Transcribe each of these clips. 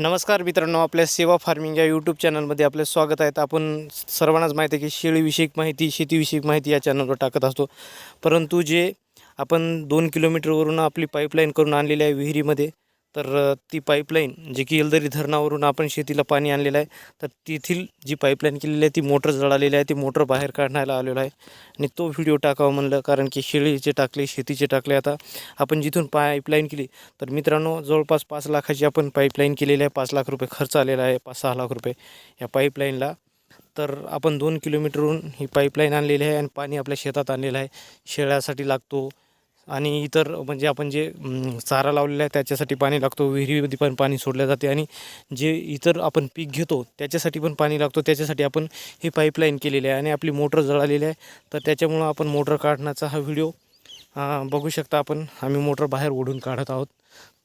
नमस्कार मित्रांनो आपल्या सेवा फार्मिंग या यूट्यूब चॅनलमध्ये आपले स्वागत आहे. आपण सर्वांनाच माहिती आहे की शेळीविषयक माहिती शेतीविषयक माहिती या चॅनलवर टाकत असतो. परंतु जे आपण दोन किलोमीटरवरून आपली पाईपलाईन करून आणलेली आहे विहिरीमध्ये तर ती पाईपलाईन जे की येलदरी धरणावरून आपण शेतीला पाणी आणलेलं आहे तर तेथील जी पाईपलाईन केलेली आहे ती मोटर जळालेली आहे ती मोटर बाहेर काढण्याला आलेलो आहे. आणि तो व्हिडिओ टाकावा म्हणलं कारण की शेळीचे टाकले शेतीचे टाकले. आता आपण जिथून पाईपलाईन केली तर मित्रांनो जवळपास पाच लाखाची आपण पाईपलाईन केलेली आहे. पाच लाख रुपये खर्च आलेला आहे पाच सहा लाख रुपये या पाईपलाईनला. तर आपण दोन किलोमीटरहून ही पाईपलाईन आणलेली आहे आणि पाणी आपल्या शेतात आणलेलं आहे. शेळ्यासाठी लागतो आणि इतर म्हणजे आपण जे चारा लावलेला आहे त्याच्यासाठी पाणी लागतो विहिरीमध्ये पण पाणी सोडले जाते आणि जे इतर आपण पीक घेतो त्याच्यासाठी पण पाणी लागतो. त्याच्यासाठी आपण ही पाईपलाईन केलेली आहे आणि आपली मोटर जळालेली आहे. तर त्याच्यामुळं आपण मोटर काढण्याचा हा व्हिडिओ बघू शकता आपण. आम्ही मोटर बाहेर ओढून काढत आहोत.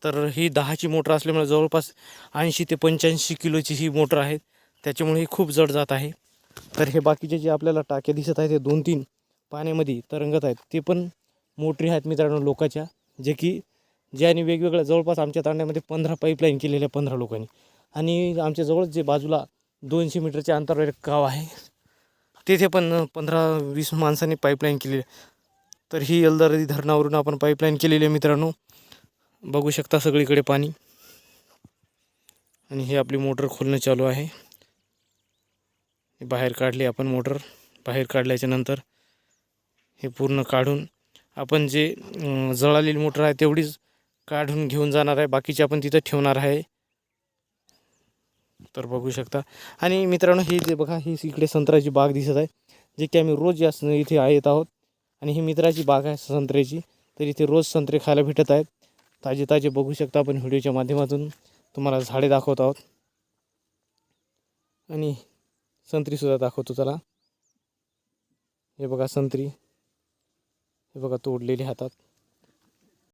तर ही दहाची मोटर असल्यामुळे जवळपास ऐंशी ते पंच्याऐंशी किलोची ही मोटर आहे. त्याच्यामुळे ही खूप जड जात आहे. तर हे बाकीचे जे आपल्याला टाक्या दिसत आहेत ते दोन तीन पाण्यामध्ये तरंगत आहेत ते पण मोटरी आहेत मित्रांनो लोकाच्या जे की ज्याने वेगवेगळ्या जवळपास आमच्या तांड्यामध्ये पंधरा पाईपलाईन केलेल्या पंधरा लोकांनी. आणि आमच्या जवळच जे बाजूला दोनशे मीटरच्या अंतरावर एक गाव आहे तेथे पण पंधरा वीस माणसांनी पाईपलाईन केलेली तर ही यलदारदी धरणावरून आपण पाईपलाईन केलेली आहे मित्रांनो. बघू शकता सगळीकडे पाणी. आणि हे आपली मोटर खोलणं चालू आहे. बाहेर काढली आपण मोटर. बाहेर काढल्याच्या नंतर हे पूर्ण काढून आपण जे जळालेली मोटर आहे तेवढीच काढून घेऊन जाणार आहे. बाकीची आपण तिथं ठेवणार आहे. तर बघू शकता. आणि मित्रांनो ही जे बघा ही इकडे संत्र्याची बाग दिसत आहे जे की आम्ही रोज या स- इथे आ- येत आहोत. आणि ही मित्राची बाग आहे संत्र्याची. तर इथे रोज संत्रे खायला भेटत आहेत. ताजे ताजे बघू शकता आपण व्हिडिओच्या माध्यमातून. तुम्हाला झाडे दाखवत आहोत. आणि संत्रीसुद्धा दाखवतो चला. हे बघा संत्री. हे बघा तोडलेले हातात.